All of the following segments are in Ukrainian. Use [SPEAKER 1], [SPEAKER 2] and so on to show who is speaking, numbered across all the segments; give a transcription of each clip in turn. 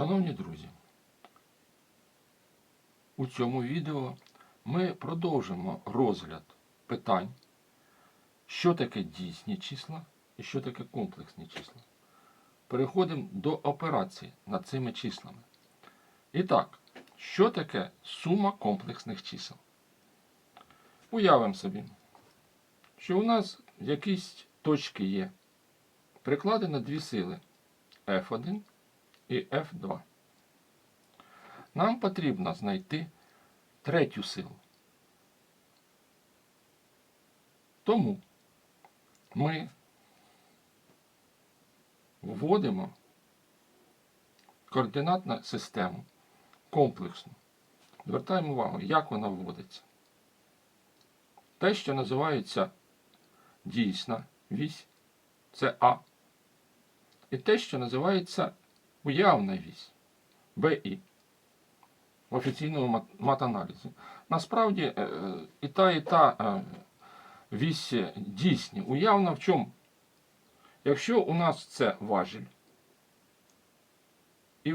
[SPEAKER 1] Шановні друзі, у цьому відео ми продовжимо розгляд питань, що таке дійсні числа і що таке комплексні числа. Переходимо до операцій над цими числами. І так, що таке сума комплексних чисел? Уявимо собі, що у нас якісь точки є. Прикладено дві сили F1 і F2. Нам потрібно знайти третю силу. Тому ми вводимо координатну систему комплексну. Звертаємо увагу, як вона вводиться. Те, що називається дійсна вісь, це А. І те, що називається уявна вісь БІ в офіційному матаналізі. Насправді е, і та, і та е, вісь дійсні. Уявна в чому? Якщо у нас це важіль, і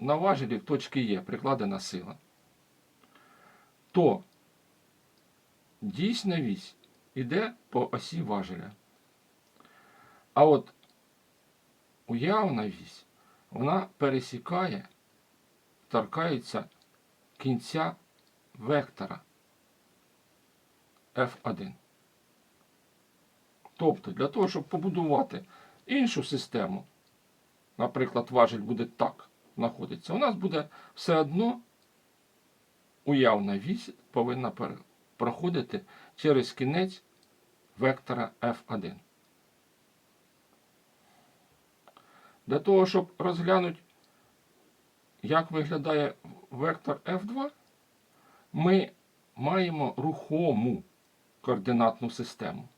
[SPEAKER 1] на важелі в точці Є прикладена сила, то дійсна вісь іде по осі важеля. А от уявна вісь, вона пересікає, торкається кінця вектора F1. Тобто, для того, щоб побудувати іншу систему, наприклад, важіль буде так знаходиться, у нас буде все одно уявна вісь повинна проходити через кінець вектора F1. Для того, щоб розглянути, як виглядає вектор F2, ми маємо рухому координатну систему.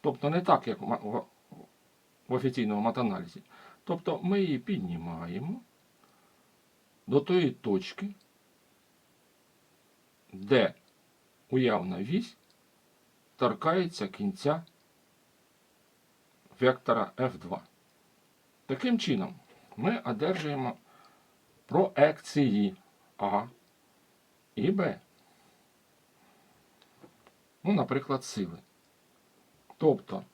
[SPEAKER 1] Тобто не так, як в офіційному матаналізі. Тобто ми її піднімаємо до тої точки, де уявна вісь торкається кінця вектора F2. Таким чином, ми одержуємо проекції А і Б. Ну, наприклад, сили. Тобто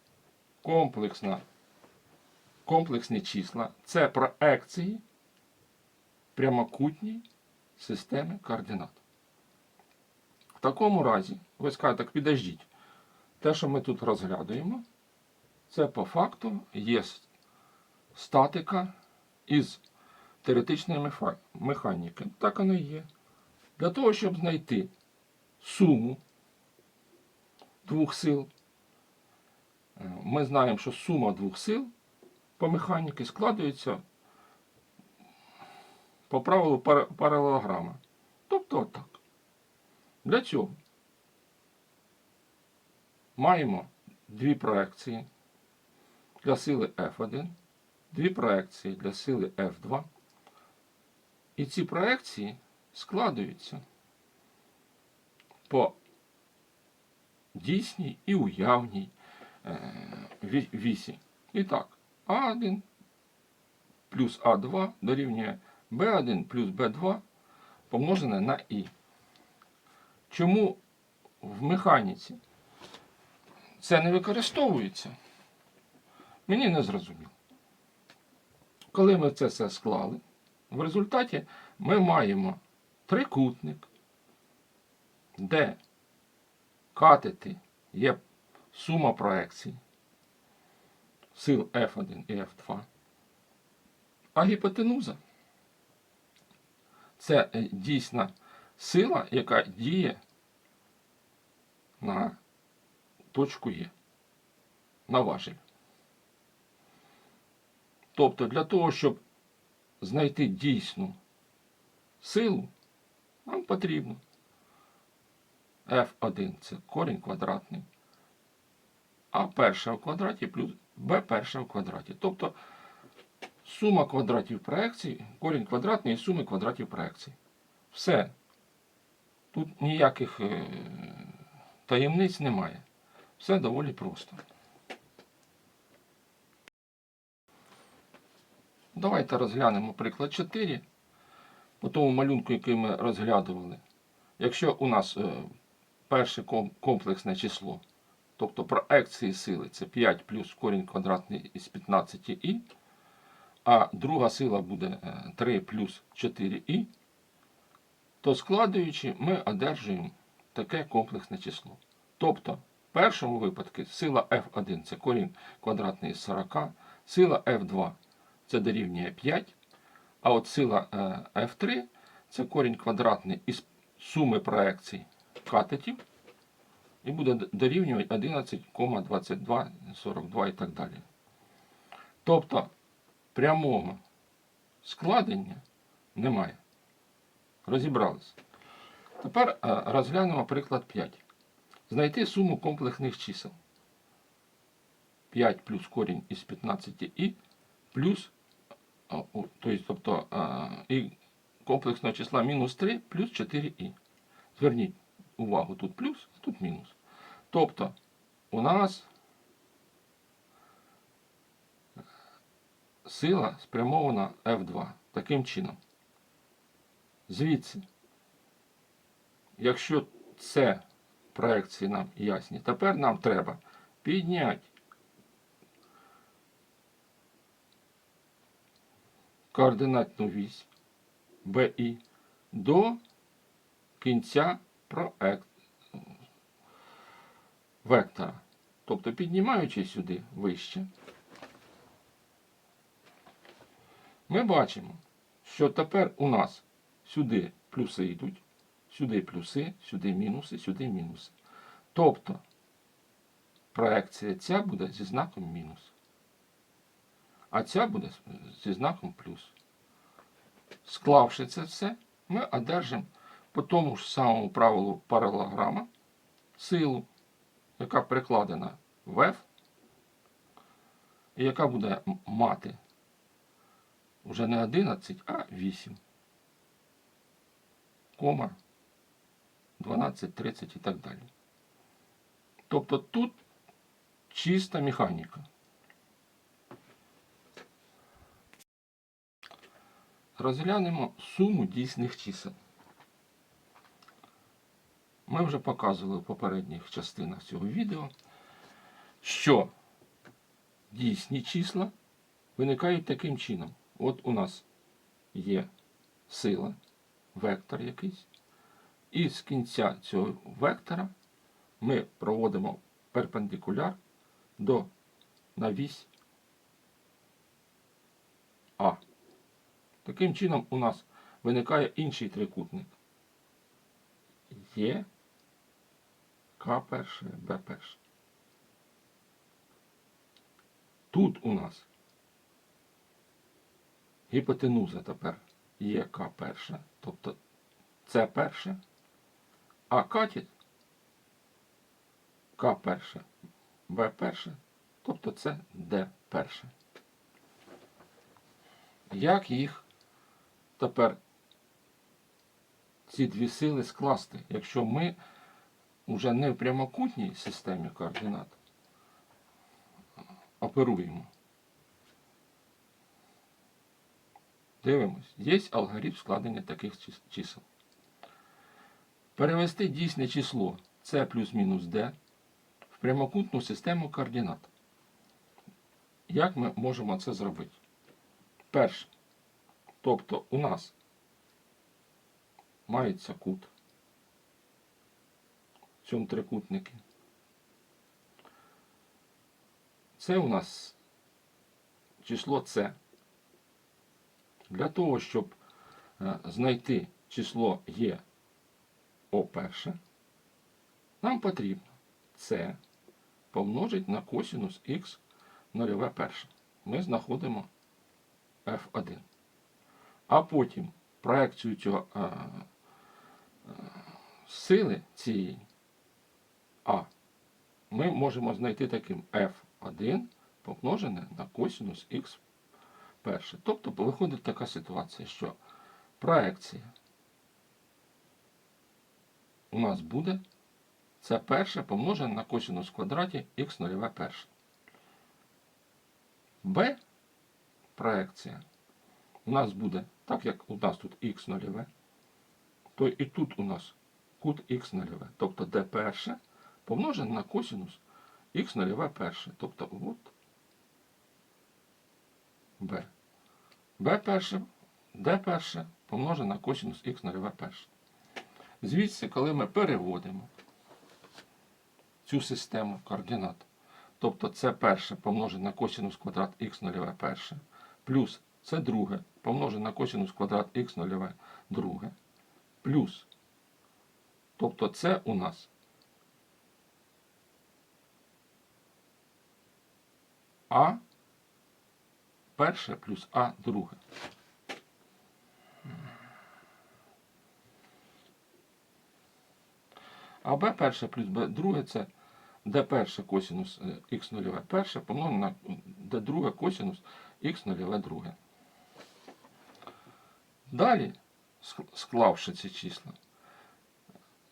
[SPEAKER 1] комплексна, комплексні числа це проекції прямокутній системи координат. В такому разі, ви скажете, так підождіть, те, що ми тут розглядаємо, це по факту є статика із теоретичної механіки. Так воно і є. Для того, щоб знайти суму двох сил, е, ми знаємо, що сума двох сил по механіці складується по правилу пара- паралелограма. Тобто отак. Для цього маємо дві проекції для сили F1, дві проекції для сили F2. І ці проекції складуються по дійсній і уявній е, вісі. І так, А1 плюс А2 дорівнює Б1 плюс Б2 помножене на І. Чому в механіці це не використовується? Мені не зрозуміло. Коли ми це все склали, в результаті ми маємо трикутник, де катети є сума проекцій сил F1 і F2, а гіпотенуза це е, дійсна сила, яка діє на точку Є, на важель. Тобто для того, щоб знайти дійсну силу, нам потрібно F1 це корінь квадратний, А перше в квадраті плюс Б перше в квадраті. Тобто сума квадратів проекцій, корінь квадратний і суми квадратів проекцій. Все. Тут ніяких е, таємниць немає. Все доволі просто. Давайте розглянемо приклад 4. По тому малюнку, який ми розглядували. Якщо у нас е, перше комплексне число, тобто проекції сили це 5 плюс корінь квадратний із 15і, а друга сила буде е, 3 плюс 4і, то складуючи, ми одержуємо таке комплексне число. Тобто, в першому випадку сила F1 це корінь квадратний із 40, сила F2 це дорівнює 5, а от сила е, F3 це корінь квадратний із суми проекцій катетів і буде дорівнювати 11,22, 42 і так далі. Тобто прямого складення немає. Розібрались. Тепер е, розглянемо приклад 5. Знайти суму комплексних чисел. 5 плюс корінь із 15і плюс, тобто, і комплексного числа мінус 3 плюс 4і. Зверніть увагу, тут плюс, а тут мінус. Тобто, у нас сила спрямована F2 таким чином. Звідси, якщо це проекції нам ясні, тепер нам треба підняти координатну вісь BI до кінця вектора. Тобто піднімаючи сюди вище, ми бачимо, що тепер у нас сюди плюси йдуть, сюди плюси, сюди мінуси, сюди мінуси. Тобто проекція ця буде зі знаком мінус. А ця буде зі знаком плюс. Склавши це все, ми одержимо по тому ж самому правилу паралограма силу, яка прикладена в F, і яка буде мати вже не 11, а 8. Кома 12, 30 і так далі. Тобто тут чиста механіка. Розглянемо суму дійсних чисел. Ми вже показували в попередніх частинах цього відео, що дійсні числа виникають таким чином. От у нас є сила, вектор якийсь, і з кінця цього вектора ми проводимо перпендикуляр до навісь. Таким чином у нас виникає інший трикутник. Є К перше, Б перше. Тут у нас гіпотенуза тепер є К перша, тобто С перше, а катет К перше, Б перше, тобто це Д перше. Як їх тепер ці дві сили скласти, якщо ми вже не в прямокутній системі координат оперуємо? Дивимось, є алгоритм складення таких чисел. Перевести дійсне число c плюс-мінус d в прямокутну систему координат. Як ми можемо це зробити? Перше. Тобто у нас мається кут в цьому трикутнику. Це у нас число С. Для того, щоб е, знайти число Є О перше, нам потрібно С помножити на косинус х нульове перше. Ми знаходимо F1. А потім проекцію цього е, сили цієї А ми можемо знайти таким F1 помножене на косинус х перше. Тобто виходить така ситуація, що проекція у нас буде це перше помножене на косинус в квадраті х нульове перше. Б проекція у нас буде, так як у нас тут х нульове, то і тут у нас кут х нульове. Тобто d перше помножене на косинус х нульове перше. Тобто от b. b перше, d перше помножене на косинус х нульове перше. Звідси, коли ми переводимо цю систему координат, тобто це перше помножене на косинус квадрат х нульове перше, плюс це друге помножене на косинус квадрат х нульове друге, плюс, тобто це у нас А перше плюс А друге. А Б перше плюс Б друге це Д перше косинус х нульове перше помножено на Д друге косинус х нульове друге. Далі, склавши ці числа,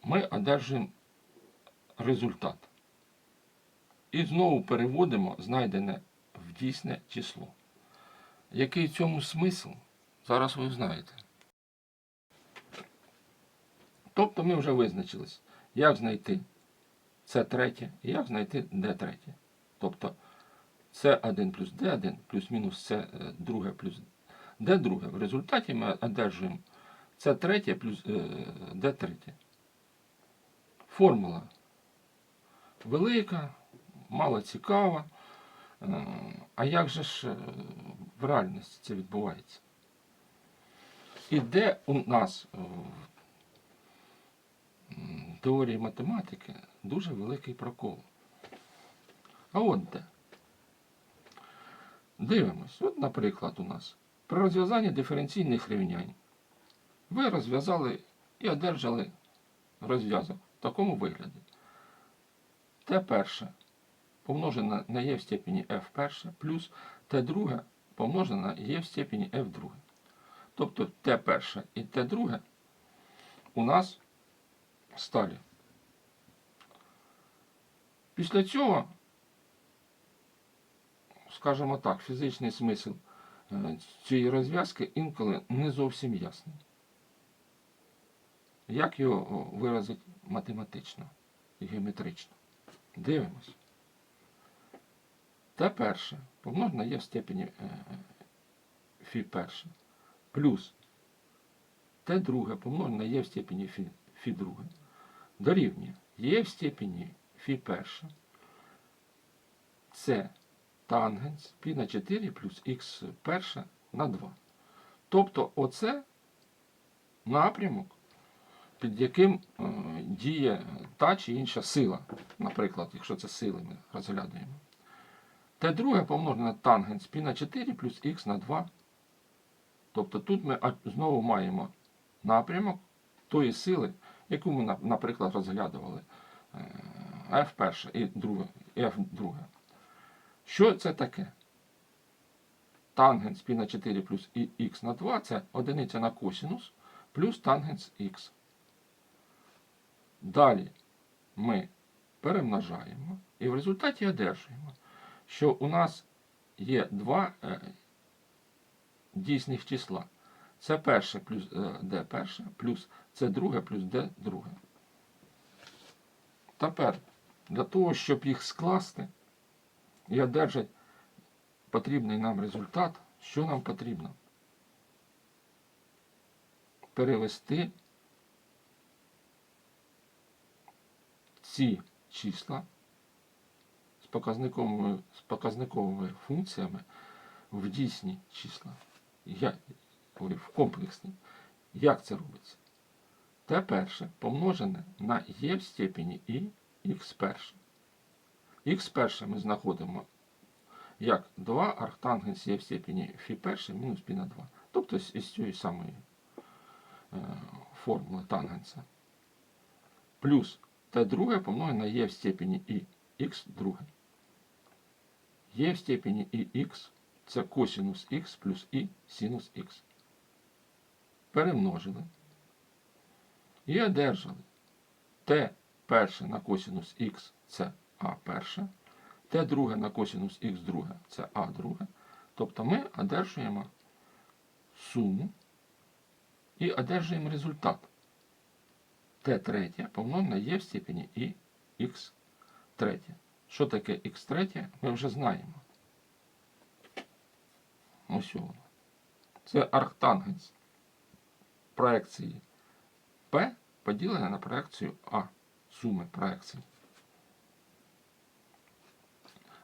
[SPEAKER 1] ми одержуємо результат. І знову переводимо знайдене в дійсне число. Який в цьому смисл, зараз ви знаєте. Тобто ми вже визначились, як знайти це третє і як знайти d третє. Тобто С1 плюс d1 плюс-мінус С друге плюс d друге. В результаті ми одержуємо С третє плюс d третє. Формула велика, мало цікава. Е, А як же ж е, в реальності це відбувається? І де у нас е, в теорії математики дуже великий прокол. А от де? Дивимось. От, наприклад, у нас при розв'язанні диференційних рівнянь ви розв'язали і одержали розв'язок в такому вигляді. Т перше помножене на e в степені f перше плюс Т друге помножене на e в степені f друге. Тобто Т перше і Т друге у нас сталі. Після цього, скажімо так, фізичний смисл е, цієї розв'язки інколи не зовсім ясний. Як його виразити математично і геометрично? Дивимось. Т перше помножено є в степені е, фі перше плюс Т друге помножено є в степені фі, фі друге дорівнює є в степені фі перше. Це тангенс пі на 4 плюс х перше на 2. Тобто оце напрямок, під яким е, діє та чи інша сила. Наприклад, якщо це сили ми розглядуємо. Т друге помножене тангенс пі на 4 плюс х на 2. Тобто тут ми знову маємо напрямок тої сили, яку ми, наприклад, розглядували е, F перше і друге, F друге. Що це таке? Тангенс π на 4 плюс х на 2 це одиниця на косинус плюс тангенс х. Далі ми перемножаємо і в результаті одержуємо, що у нас є два е, дійсних числа. Це перше плюс е, d перше, плюс це друге плюс d друге. Тепер для того, щоб їх скласти і одержати потрібний нам результат, що нам потрібно? Перевести ці числа з показниковими, з показниковими функціями в дійсні числа. Я, ой, в комплексні. Як це робиться? Т перше помножене на Е в степені і х перше. Х перше ми знаходимо як 2 арктангенс Е в степені фі перше мінус пі на 2. Тобто із цієї самої е, формули тангенса. Плюс Т друге помножене на Е в степені і х друге. Е в степені і х це косинус х плюс і синус х. Перемножили. І одержали Т перше на косинус х це А перше, Т друге на косинус х друге це А друге. Тобто ми одержуємо суму і одержуємо результат. Т третє помножено на Е в степені і х третє. Що таке х третє, ми вже знаємо. Ось воно. Це арктангенс проекції P поділене на проекцію А. Суми проекцій.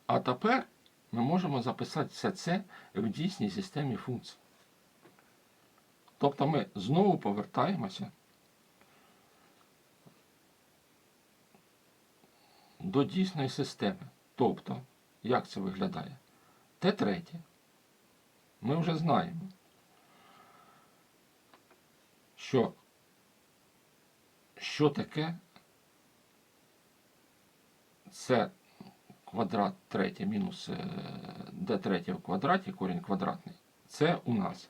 [SPEAKER 1] А тепер ми можемо записати все це в дійсній системі функцій. Тобто ми знову повертаємося до дійсної системи. Тобто, як це виглядає? Т третє. Ми вже знаємо, що, що таке це квадрат третє мінус е, d третє в квадраті, корінь квадратний. Це у нас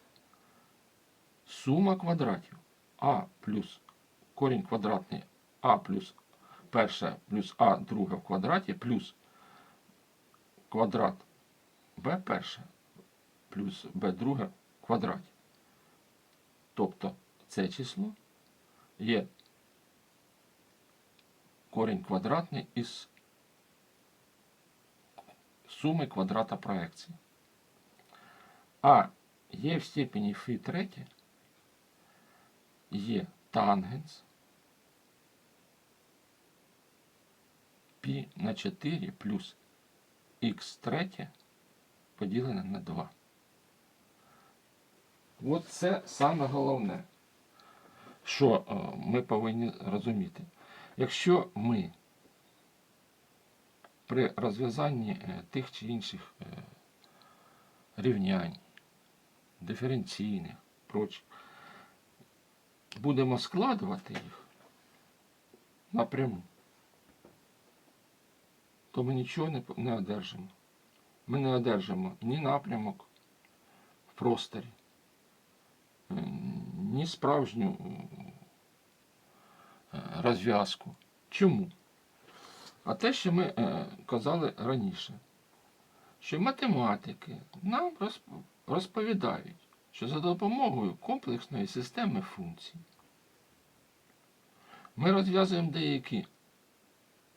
[SPEAKER 1] сума квадратів а плюс корінь квадратний а плюс перше плюс а друге в квадраті плюс квадрат b перше плюс b друге в квадраті. Тобто це число є корінь квадратний із суми квадрата проекції. А є в степені φ третє є тангенс π на 4 плюс х третє поділене на 2. От це саме головне, що е, ми повинні розуміти. Якщо ми при розв'язанні е, тих чи інших е, рівнянь, диференційних, прочих, будемо складувати їх напряму, то ми нічого не, не одержимо. Ми не одержимо ні напрямок в просторі, е, ні справжню розв'язку. Чому? А те, що ми е, казали раніше, що математики нам розповідають, що за допомогою комплексної системи функцій ми розв'язуємо деякі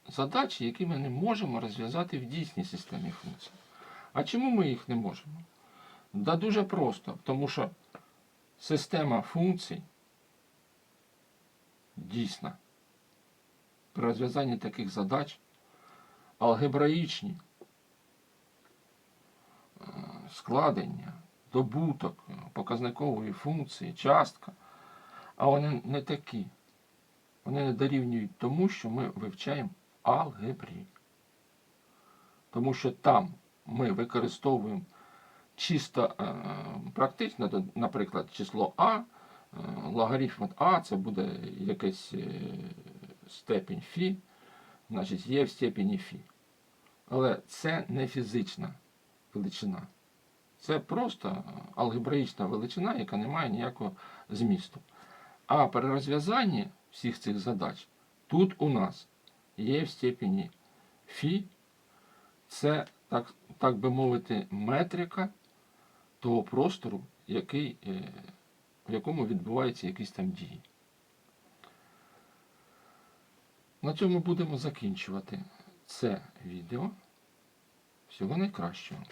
[SPEAKER 1] задачі, які ми не можемо розв'язати в дійсній системі функцій. А чому ми їх не можемо? Да дуже просто, тому що система функцій дійсна при розв'язанні таких задач алгебраїчні е, складення, добуток е, показникової функції, частка, а вони не такі. Вони не дорівнюють тому, що ми вивчаємо алгебрі. Тому що там ми використовуємо чисто е, практично, наприклад, число А, логарифм А це буде якась е, степінь Фі, значить є в степені Фі. Але це не фізична величина. Це просто алгебраїчна величина, яка не має ніякого змісту. А при розв'язанні всіх цих задач тут у нас є в степені Фі, це, так, так би мовити, метрика того простору, який, е, в якому відбуваються якісь там дії. На цьому будемо закінчувати це відео. Всього найкращого.